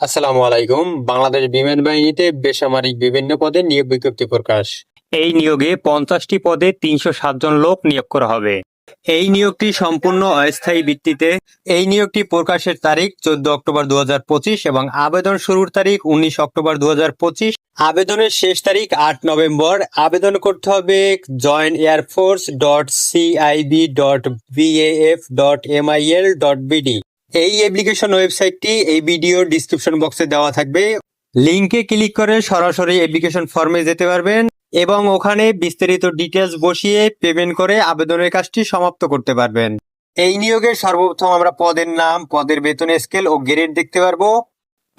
আসসালামু আলাইকুম। বাংলাদেশ বিমান বাহিনীতে বেসামরিক বিভিন্ন পদে নিয়োগ বিজ্ঞপ্তি প্রকাশ। এই নিয়োগে পঞ্চাশটি পদে তিনশো জন লোক নিয়োগ করা হবে। এই নিয়োগটি সম্পূর্ণ অস্থায়ী ভিত্তিতে। এই নিয়োগটি প্রকাশের তারিখ চোদ্দ অক্টোবর দু হাজার পঁচিশ এবং আবেদন শুরুর তারিখ উনিশ অক্টোবর দু হাজার পঁচিশ। আবেদনের শেষ তারিখ আট নভেম্বর। আবেদন করতে হবে join air force dot CIB dot BAF dot MIL dot BD. এই অ্যাপ্লিকেশন ওয়েবসাইটটি এই ভিডিওর ডিসক্রিপশন বক্সে দেওয়া থাকবে। লিংকে ক্লিক করে সরাসরি অ্যাপ্লিকেশন ফর্মে যেতে পারবেন এবং ওখানে বিস্তারিত ডিটেলস বসিয়ে পেমেন্ট করে আবেদনের কাজটি সমাপ্ত করতে পারবেন। এই নিয়োগের সর্বপ্রথম আমরা পদের নাম, পদের বেতন স্কেল ও গ্রেড দেখতে পারব।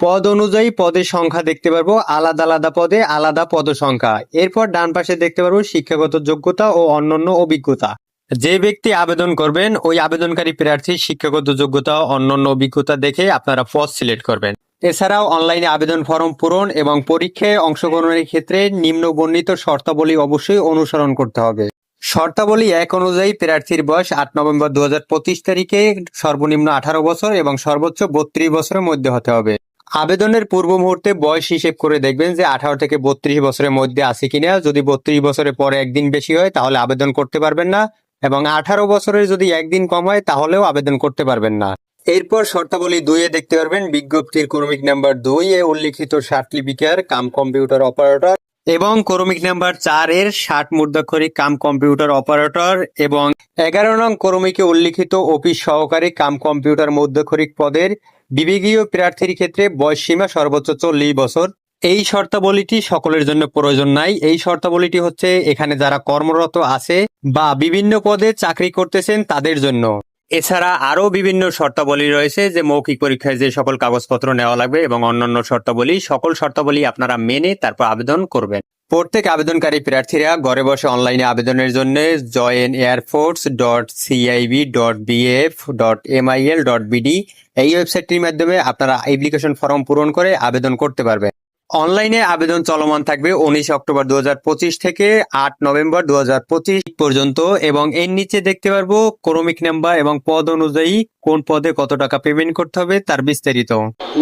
পদ অনুযায়ী পদের সংখ্যা দেখতে পারব, আলাদা আলাদা পদে আলাদা পদ সংখ্যা এরপর ডান পাশে দেখতে পারব শিক্ষাগত যোগ্যতা ও অন্যান্য অভিজ্ঞতা। যে ব্যক্তি আবেদন করবেন, ওই আবেদনকারী প্রার্থীর শিক্ষাগত যোগ্যতা অন্যান্য অভিজ্ঞতা দেখে আপনারা পদ সিলেক্ট করবেন। এছাড়াও অনলাইনে আবেদন ফর্ম পূরণ এবং পরীক্ষায় অংশগ্রহণের ক্ষেত্রে নিম্ন বর্ণিত শর্তাবলী অবশ্যই অনুসরণ করতে হবে। শর্তাবলী এক অনুযায়ী প্রার্থীর বয়স আট নভেম্বর দু হাজার পঁচিশ তারিখে সর্বনিম্ন আঠারো বছর এবং সর্বোচ্চ বত্রিশ বছরের মধ্যে হতে হবে। আবেদনের পূর্ব মুহূর্তে বয়স হিসেব করে দেখবেন যে আঠারো থেকে বত্রিশ বছরের মধ্যে আছে কিনা। যদি বত্রিশ বছরের পরে একদিন বেশি হয়, তাহলে আবেদন করতে পারবেন না। এবং আঠারো বছরের যদি একদিন কম হয়, তাহলেও আবেদন করতে পারবেন না। এরপর শর্তাবলী দুইয়ে দেখতে পারবেন, বিজ্ঞপ্তির ক্রমিক নাম্বার দুই এ উল্লিখিত সার্টিফিকেট, কাম কম্পিউটার অপারেটর এবং ক্রমিক নাম্বার চার এর ষাট মুদ্রাক্ষরিক কাম কম্পিউটার অপারেটর এবং এগারো নং ক্রমিকে উল্লিখিত অফিস সহকারী কাম কম্পিউটার মধ্যক্ষরিক পদের বিভাগীয় প্রার্থীর ক্ষেত্রে বয়স সীমা সর্বোচ্চ চল্লিশ বছর। এই শর্তাবলীটি সকলের জন্য প্রয়োজন নাই। এই শর্তাবলীটি হচ্ছে এখানে যারা কর্মরত আছে বা বিভিন্ন পদে চাকরি করতেছেন তাদের জন্য। এছাড়া আরও বিভিন্ন শর্তাবলী রয়েছে যে মৌখিক পরীক্ষায় যে সকল কাগজপত্র নেওয়া লাগবে এবং অন্যান্য শর্তাবলী, সকল শর্তাবলী আপনারা মেনে তারপর আবেদন করবেন। প্রত্যেক আবেদনকারী প্রার্থীরা ঘরে বসে অনলাইনে আবেদনের জন্য join air force dot CIB dot BF dot MIL dot BD এই ওয়েবসাইটটির মাধ্যমে আপনারা অ্যাপ্লিকেশন ফর্ম পূরণ করে আবেদন করতে পারবেন। অনলাইনে আবেদন চলমান থাকবে উনিশ অক্টোবর দু হাজার পঁচিশ থেকে আট নভেম্বর দু হাজার পঁচিশ পর্যন্ত এবং এর নিচে দেখতে পারব ক্রমিক নাম্বার এবং পদ অনুযায়ী কোন পদে কত টাকা পেমেন্ট করতে হবে তার বিস্তারিত।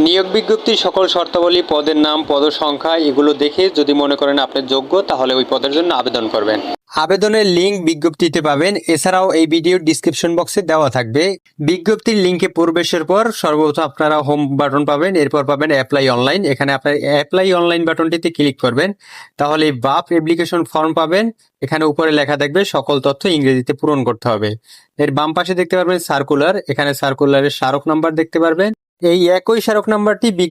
নিয়োগ বিজ্ঞপ্তির সকল শর্তাবলী, পদের নাম পদ সংখ্যা এগুলো দেখে যদি মনে করেন আপনি যোগ্য, তাহলে ওই পদের জন্য আবেদন করবেন। আবেদনের লিংক বিজ্ঞপ্তিতে পাবেন। এছাড়াও এই ভিডিওর ডিসক্রিপশন বক্সে দেওয়া থাকবে। বিজ্ঞপ্তির লিংকে প্রবেশের পর সর্বপ্রথম আপনারা হোম বাটন পাবেন, এরপর পাবেন অ্যাপ্লাই অনলাইন এখানে আপনার অ্যাপ্লাই অনলাইন বাটনটিতে ক্লিক করবেন। তাহলে বাপ অ্যাপ্লিকেশন ফর্ম পাবেন। এখানে উপরে লেখা থাকবে, সকল তথ্য ইংরেজিতে পূরণ করতে হবে। এর বাম পাশে দেখতে পারবেন সার্কুলার এখানে সার্কুলারের স্মারক নাম্বার দেখতে পারবেন। এই একই স্মারক নাম্বারটি